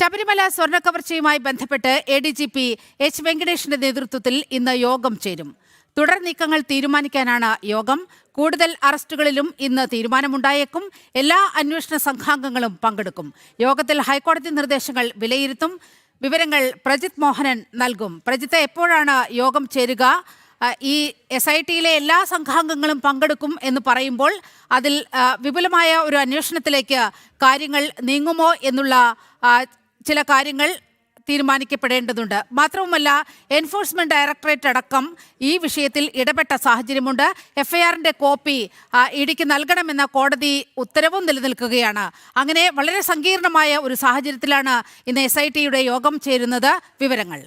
ശബരിമല സ്വർണക്കവർച്ചയുമായി ബന്ധപ്പെട്ട് A D G P H വെങ്കടേഷിന്റെ നേതൃത്വത്തിൽ ഇന്ന് യോഗം ചേരും. തുടർ നീക്കങ്ങൾ തീരുമാനിക്കാനാണ് യോഗം. കൂടുതൽ അറസ്റ്റുകളിലും ഇന്ന് തീരുമാനമുണ്ടായേക്കും. എല്ലാ അന്വേഷണ സംഘാംഗങ്ങളും പങ്കെടുക്കും. യോഗത്തിൽ ഹൈക്കോടതി നിർദ്ദേശങ്ങൾ വിലയിരുത്തും. വിവരങ്ങൾ പ്രജിത് മോഹനൻ നൽകും. പ്രജിത്ത് എപ്പോഴാണ് യോഗം ചേരുക? ഈ എസ് ഐ ടിയിലെ എല്ലാ സംഘാംഗങ്ങളും പങ്കെടുക്കും എന്ന് പറയുമ്പോൾ അതിൽ വിപുലമായ ഒരു അന്വേഷണത്തിലേക്ക് കാര്യങ്ങൾ നീങ്ങുമോ എന്നുള്ള ചില കാര്യങ്ങൾ തീരുമാനിക്കപ്പെടേണ്ടതുണ്ട്. മാത്രവുമല്ല എൻഫോഴ്സ്മെന്റ് ഡയറക്ടറേറ്റ് അടക്കം ഈ വിഷയത്തിൽ ഇടപെട്ട സാഹചര്യമുണ്ട്. എഫ്ഐആറിന്റെ കോപ്പി ഇടിക്ക് നൽകണമെന്ന കോടതി ഉത്തരവും നിലനിൽക്കുകയാണ്. അങ്ങനെ വളരെ സങ്കീർണമായ ഒരു സാഹചര്യത്തിലാണ് ഇന്ന് എസ് ഐ ടിയുടെ യോഗം ചേരുന്നത്. വിവരങ്ങൾ.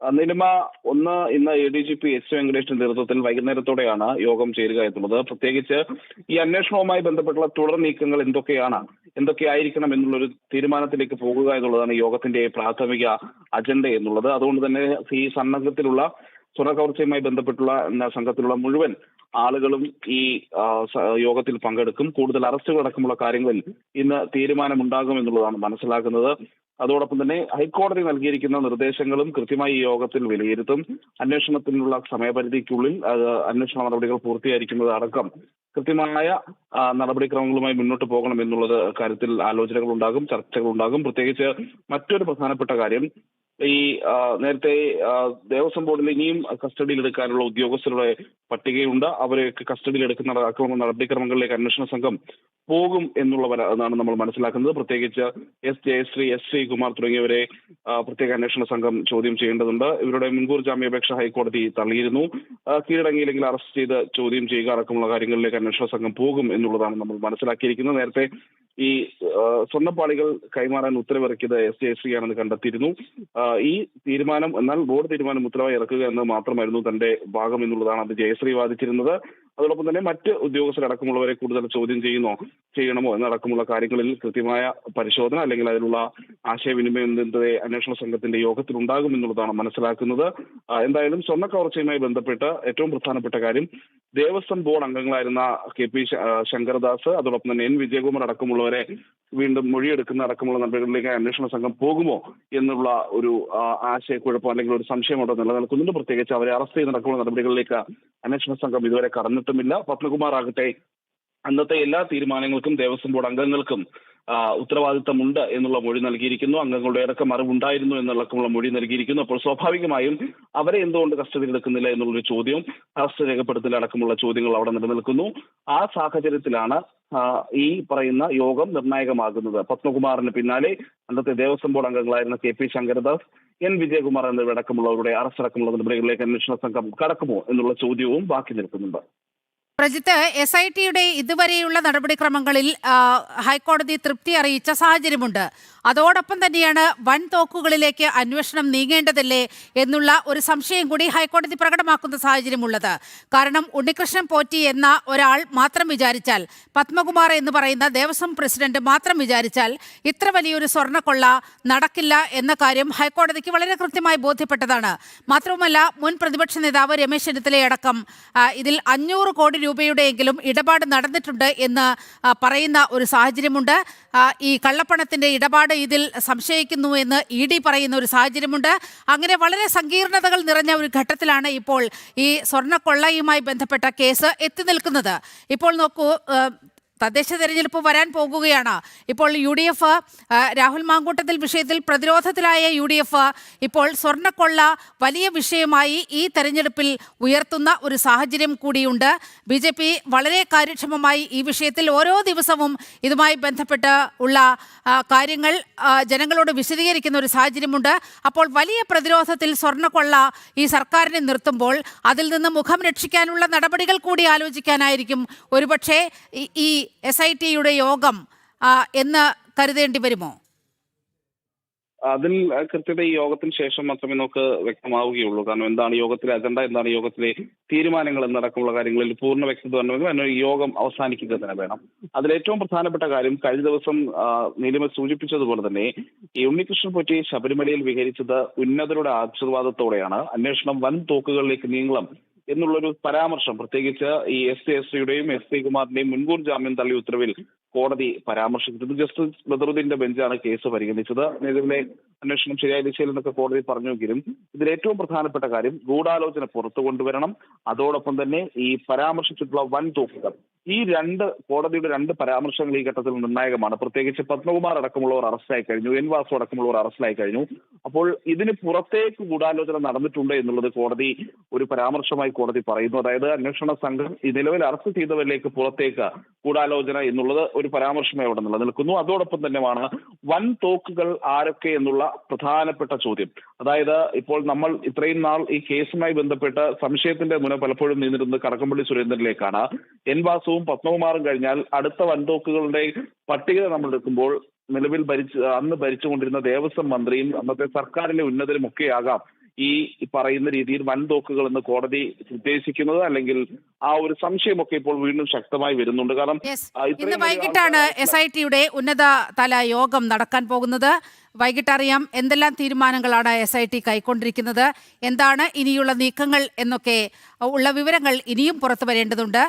നിലിമ ഒന്ന് ഇന്ന് A D G P S വെങ്കടേഷിന്റെ നേതൃത്വത്തിൽ വൈകുന്നേരത്തോടെയാണ് യോഗം ചേരുക എന്നുള്ളത് പ്രത്യേകിച്ച് ഈ അന്വേഷണവുമായി ബന്ധപ്പെട്ടുള്ള തുടർ നീക്കങ്ങൾ എന്തൊക്കെയാണ്? എന്തൊക്കെയായിരിക്കണം എന്നുള്ളൊരു തീരുമാനത്തിലേക്ക് പോകുക എന്നുള്ളതാണ് യോഗത്തിന്റെ പ്രാഥമിക അജണ്ട എന്നുള്ളത്. അതുകൊണ്ട് തന്നെ ഈ സന്നദ്ധത്തിലുള്ള സ്വർണക്കവർച്ചയുമായി ബന്ധപ്പെട്ടുള്ള സംഘത്തിലുള്ള മുഴുവൻ ആളുകളും ഈ യോഗത്തിൽ പങ്കെടുക്കും. കൂടുതൽ അറസ്റ്റുകൾ അടക്കമുള്ള കാര്യങ്ങളിൽ ഇന്ന് തീരുമാനമുണ്ടാകും എന്നുള്ളതാണ് മനസ്സിലാക്കുന്നത്. അതോടൊപ്പം തന്നെ ഹൈക്കോടതി നൽകിയിരിക്കുന്ന നിർദ്ദേശങ്ങളും കൃത്യമായി യോഗത്തിൽ വിലയിരുത്തും. അന്വേഷണത്തിനുള്ള സമയപരിധിക്കുള്ളിൽ അന്വേഷണ നടപടികൾ പൂർത്തിയായിരിക്കുന്നത് അടക്കം കൃത്യമായ നടപടിക്രമങ്ങളുമായി മുന്നോട്ട് പോകണം എന്നുള്ളത് കാര്യത്തിൽ ആലോചനകൾ ഉണ്ടാകും ചർച്ചകൾ ഉണ്ടാകും പ്രത്യേകിച്ച് മറ്റൊരു പ്രധാനപ്പെട്ട കാര്യം ഈ നേരത്തെ ദേവസ്വം ബോർഡിൽ ഇനിയും കസ്റ്റഡിയിൽ എടുക്കാനുള്ള ഉദ്യോഗസ്ഥരുടെ പട്ടികയുണ്ട്. അവരെയൊക്കെ കസ്റ്റഡിയിൽ എടുക്കുന്ന അക്രമ നടപടിക്രമങ്ങളിലേക്ക് അന്വേഷണ സംഘം പോകും എന്നുള്ളവരാണ് നമ്മൾ മനസ്സിലാക്കുന്നത്. പ്രത്യേകിച്ച് എസ് ജയശ്രീ എസ് ശ്രീകുമാർ തുടങ്ങിയവരെ പ്രത്യേക അന്വേഷണ സംഘം ചോദ്യം ചെയ്യേണ്ടതുണ്ട്. ഇവരുടെ മുൻകൂർ ജാമ്യാപേക്ഷ ഹൈക്കോടതി തള്ളിയിരുന്നു. കീഴടങ്ങിയില്ലെങ്കിൽ അറസ്റ്റ് ചെയ്ത് ചോദ്യം ചെയ്യുക അടക്കമുള്ള കാര്യങ്ങളിലേക്ക് അന്വേഷണ സംഘം പോകും എന്നുള്ളതാണ് നമ്മൾ മനസ്സിലാക്കിയിരിക്കുന്നത്. നേരത്തെ ഈ സ്വർണപ്പാളികൾ കൈമാറാൻ ഉത്തരവിറക്കിയത് എസ് ജയശ്രീ ആണെന്ന് കണ്ടെത്തിയിരുന്നു ഈ തീരുമാനം എന്നാൽ ബോർഡ് തീരുമാനം ഉത്തരവായി ഇറക്കുക എന്നത് മാത്രമായിരുന്നു തന്റെ ഭാഗം എന്നുള്ളതാണ് അത് ജയശ്രീ വാദിച്ചിരുന്നത്. അതോടൊപ്പം തന്നെ മറ്റ് ഉദ്യോഗസ്ഥരടക്കമുള്ളവരെ കൂടുതൽ ചോദ്യം ചെയ്യുന്നോ ചെയ്യണമോ എന്നടക്കമുള്ള കാര്യങ്ങളിൽ കൃത്യമായ പരിശോധന അല്ലെങ്കിൽ അതിനുള്ള ആശയവിനിമയം അന്വേഷണ സംഘത്തിന്റെ യോഗത്തിൽ ഉണ്ടാകും എന്നുള്ളതാണ് മനസ്സിലാക്കുന്നത്. എന്തായാലും സ്വർണ കവർച്ചയുമായി ബന്ധപ്പെട്ട് ഏറ്റവും പ്രധാനപ്പെട്ട കാര്യം ദേവസ്വം ബോർഡ് അംഗങ്ങളായിരുന്ന കെ പി ശങ്കരദാസ് അതോടൊപ്പം തന്നെ എൻ വിജയകുമാർ അടക്കമുള്ളവരെ വീണ്ടും മൊഴിയെടുക്കുന്ന അടക്കമുള്ള നടപടികളിലേക്ക് അന്വേഷണ സംഘം പോകുമോ എന്നുള്ള ഒരു ആശയക്കുഴപ്പം അല്ലെങ്കിൽ ഒരു സംശയം അവിടെ നിലനിൽക്കുന്നുണ്ട്. പ്രത്യേകിച്ച് അവരെ അറസ്റ്റ് ചെയ്യുന്ന അടക്കമുള്ള നടപടികളിലേക്ക് അന്വേഷണ സംഘം ഇതുവരെ കടന്നിട്ടുമില്ല. പത്മകുമാർ ആകട്ടെ അന്നത്തെ എല്ലാ തീരുമാനങ്ങൾക്കും ദേവസ്വം ബോർഡ് അംഗങ്ങൾക്കും ഉത്തരവാദിത്തമുണ്ട് എന്നുള്ള മൊഴി നൽകിയിരിക്കുന്നു. അംഗങ്ങളുടെ അടക്കം അറിവുണ്ടായിരുന്നു എന്നുള്ളക്കുള്ള മൊഴി നൽകിയിരിക്കുന്നു. അപ്പോൾ സ്വാഭാവികമായും അവരെ എന്തുകൊണ്ട് കസ്റ്റഡിയിൽ എടുക്കുന്നില്ല എന്നുള്ളൊരു ചോദ്യവും അറസ്റ്റ് രേഖപ്പെടുത്തൽ അടക്കമുള്ള ചോദ്യങ്ങൾ അവിടെ നിലനിൽക്കുന്നു. ആ സാഹചര്യത്തിലാണ് ഈ പറയുന്ന യോഗം നിർണായകമാകുന്നത്. പത്മകുമാറിന് പിന്നാലെ അന്നത്തെ Devaswom board അംഗങ്ങളായിരുന്ന K P Sankaradas N Vijayakumar എന്നിവരടക്കമുള്ളവരുടെ arrest അടക്കമുള്ള നടപടികളിലേക്ക് അന്വേഷണ സംഘം കടക്കുമോ എന്നുള്ള ചോദ്യവും ബാക്കി നിൽക്കുന്നുണ്ട്. പ്രജിത്ത് എസ് ഐ ടിയുടെ ഇതുവരെയുള്ള നടപടിക്രമങ്ങളിൽ ഹൈക്കോടതി തൃപ്തി അറിയിച്ച സാഹചര്യമുണ്ട്. അതോടൊപ്പം തന്നെയാണ് വൻ തോക്കുകളിലേക്ക് അന്വേഷണം നീങ്ങേണ്ടതല്ലേ എന്നുള്ള ഒരു സംശയം കൂടി ഹൈക്കോടതി പ്രകടമാക്കുന്ന സാഹചര്യമുള്ളത്. കാരണം ഉണ്ണികൃഷ്ണൻ പോറ്റി എന്ന ഒരാൾ മാത്രം വിചാരിച്ചാൽ പത്മകുമാർ എന്ന് പറയുന്ന ദേവസ്വം പ്രസിഡന്റ് മാത്രം വിചാരിച്ചാൽ ഇത്ര വലിയൊരു സ്വർണക്കൊള്ള നടക്കില്ല എന്ന കാര്യം ഹൈക്കോടതിക്ക് വളരെ കൃത്യമായി ബോധ്യപ്പെട്ടതാണ്. മാത്രവുമല്ല മുൻ പ്രതിപക്ഷ നേതാവ് രമേശ് ചെന്നിത്തലയടക്കം ഇതിൽ അഞ്ഞൂറ് കോടി രൂപയുടെയെങ്കിലും ഇടപാട് നടന്നിട്ടുണ്ട് എന്ന് പറയുന്ന ഒരു സാഹചര്യമുണ്ട്. ഈ കള്ളപ്പണത്തിന്റെ ഇടപാട് ഇതിൽ സംശയിക്കുന്നു എന്ന് ഇ ഡി പറയുന്ന ഒരു സാഹചര്യമുണ്ട്. അങ്ങനെ വളരെ സങ്കീർണതകൾ നിറഞ്ഞ ഒരു ഘട്ടത്തിലാണ് ഇപ്പോൾ ഈ സ്വർണക്കൊള്ളയുമായി ബന്ധപ്പെട്ട കേസ് എത്തി നിൽക്കുന്നത്. ഇപ്പോൾ നോക്കൂ തദ്ദേശ തെരഞ്ഞെടുപ്പ് വരാൻ പോകുകയാണ്. ഇപ്പോൾ U D F Rahul Mamkootathil വിഷയത്തിൽ പ്രതിരോധത്തിലായ യു ഡി എഫ് ഇപ്പോൾ സ്വർണക്കൊള്ള വലിയ വിഷയമായി ഈ തെരഞ്ഞെടുപ്പിൽ ഉയർത്തുന്ന ഒരു സാഹചര്യം കൂടിയുണ്ട്. ബി ജെ പി വളരെ കാര്യക്ഷമമായി ഈ വിഷയത്തിൽ ഓരോ ദിവസവും ഇതുമായി ബന്ധപ്പെട്ട് ഉള്ള കാര്യങ്ങൾ ജനങ്ങളോട് വിശദീകരിക്കുന്ന ഒരു സാഹചര്യമുണ്ട്. അപ്പോൾ വലിയ പ്രതിരോധത്തിൽ സ്വർണക്കൊള്ള ഈ സർക്കാരിനെ നിർത്തുമ്പോൾ അതിൽ നിന്ന് മുഖം രക്ഷിക്കാനുള്ള നടപടികൾ കൂടി ആലോചിക്കാനായിരിക്കും. ഒരുപക്ഷെ ഈ- എസ് ഐ ടിയുടെ യോഗം എന്ന് കരുതേണ്ടി വരുമോ? അതിൽ കൃത്യത ഈ യോഗത്തിന് ശേഷം മാത്രമേ നമുക്ക് വ്യക്തമാവുകയുള്ളൂ. കാരണം എന്താണ് യോഗത്തിലെ അജണ്ട എന്താണ് യോഗത്തിലെ തീരുമാനങ്ങൾ എന്നടക്കമുള്ള കാര്യങ്ങളിൽ പൂർണ വ്യക്തത വരണമെങ്കിൽ ഈ യോഗം അവസാനിക്കുക തന്നെ വേണം. അതിൽ ഏറ്റവും പ്രധാനപ്പെട്ട കാര്യം കഴിഞ്ഞ ദിവസം നീലിമ സൂചിപ്പിച്ചതുപോലെ തന്നെ ഈ ഉണ്ണികൃഷ്ണൻ പൊറ്റി ശബരിമലയിൽ വിഹരിച്ചത് ഉന്നതരുടെ ആശീർവാദത്തോടെയാണ്. അന്വേഷണം വൻ തോക്കുകളിലേക്ക് നീങ്ങളം എന്നുള്ളൊരു പരാമർശം. പ്രത്യേകിച്ച് ഈ എസ് ടി എസ് സിയുടെയും എസ് ടി കുമാറിന്റെയും മുൻകൂർ ജാമ്യം തള്ളി ഉത്തരവിൽ കോടതി പരാമർശിച്ചിരുന്നു ജസ്റ്റിസ് ബദറുദ്ദീന്റെ ബെഞ്ചാണ് കേസ് പരിഗണിച്ചത്. നിലവിലെ അന്വേഷണം ശരിയായ ദിശയിൽ എന്നൊക്കെ കോടതി പറഞ്ഞുവെങ്കിലും ഇതിൽ ഏറ്റവും പ്രധാനപ്പെട്ട കാര്യം ഗൂഢാലോചന പുറത്തു കൊണ്ടുവരണം. അതോടൊപ്പം തന്നെ ഈ പരാമർശിച്ചിട്ടുള്ള വൻ തോക്കുകൾ. ഈ രണ്ട് കോടതിയുടെ രണ്ട് പരാമർശങ്ങൾ ഈ ഘട്ടത്തിൽ നിർണായകമാണ്. പ്രത്യേകിച്ച് പത്മകുമാർ അടക്കമുള്ളവർ അറസ്റ്റായി കഴിഞ്ഞു. എൻ വാസു അടക്കമുള്ളവർ അറസ്റ്റിലായി കഴിഞ്ഞു. അപ്പോൾ ഇതിന് പുറത്തേക്ക് ഗൂഢാലോചന നടന്നിട്ടുണ്ട് എന്നുള്ളത് കോടതി ഒരു പരാമർശമായി കോടതി പറയുന്നു. അതായത് അന്വേഷണ സംഘം ഈ നിലവിൽ അറസ്റ്റ് ചെയ്തവരിലേക്ക് പുറത്തേക്ക് ഗൂഢാലോചന എന്നുള്ളത് ഒരു പരാമർശമായി അവിടെ നിലനിൽക്കുന്നു. അതോടൊപ്പം തന്നെയാണ് വൻ തോക്കുകൾ ആരൊക്കെ എന്നുള്ള പ്രധാനപ്പെട്ട ചോദ്യം. അതായത് ഇപ്പോൾ നമ്മൾ ഇത്രയും നാൾ ഈ കേസുമായി ബന്ധപ്പെട്ട് സംശയത്തിന്റെ മുന പലപ്പോഴും നീന്നിരുന്നത് കടകംപള്ളി സുരേന്ദ്രനിലേക്കാണ്. എൻ വാസുവും പത്മകുമാറും കഴിഞ്ഞാൽ അടുത്ത വൻതോക്കുകളുടെ പട്ടിക നമ്മൾ എടുക്കുമ്പോൾ നിലവിൽ ഭരിച്ച് അന്ന് ഭരിച്ചുകൊണ്ടിരുന്ന ദേവസ്വം മന്ത്രിയും അന്നത്തെ സർക്കാരിലെ ഉന്നതരും ഒക്കെയാകാം ഈ പറയുന്ന രീതിയിൽ വൻതോക്കുകൾ എന്ന് കോടതി ഉദ്ദേശിക്കുന്നത് അല്ലെങ്കിൽ ആ ഒരു സംശയമൊക്കെ ഇപ്പോൾ വീണ്ടും ശക്തമായി വരുന്നുണ്ട്. കാരണം ഇന്ന് വൈകിട്ടാണ് എസ് ഐ ടിയുടെ ഉന്നത തല യോഗം നടക്കാൻ പോകുന്നത്. വൈകിട്ടറിയാം എന്തെല്ലാം തീരുമാനങ്ങളാണ് എസ് ഐ ടി കൈക്കൊണ്ടിരിക്കുന്നത് എന്താണ് ഇനിയുള്ള നീക്കങ്ങൾ എന്നൊക്കെ ഉള്ള വിവരങ്ങൾ ഇനിയും പുറത്തു വരേണ്ടതുണ്ട്